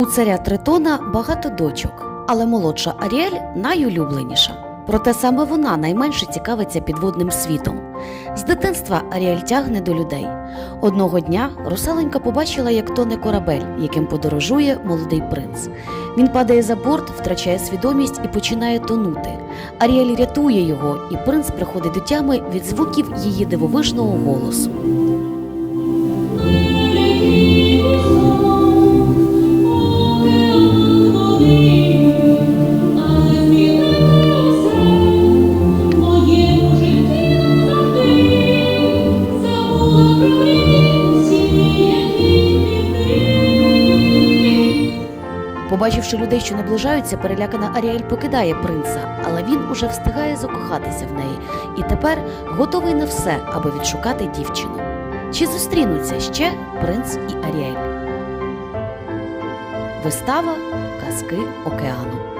У царя Тритона багато дочок, але молодша Аріель найулюбленіша. Проте саме вона найменше цікавиться підводним світом. З дитинства Аріель тягне до людей. Одного дня русаленька побачила, як тоне корабель, яким подорожує молодий принц. Він падає за борт, втрачає свідомість і починає тонути. Аріель рятує його, і принц приходить до тями від звуків її дивовижного голосу. Побачивши людей, що наближаються, перелякана Аріель покидає принца, але він уже встигає закохатися в неї і тепер готовий на все, аби відшукати дівчину. Чи зустрінуться ще принц і Аріель? Вистава Казки океану.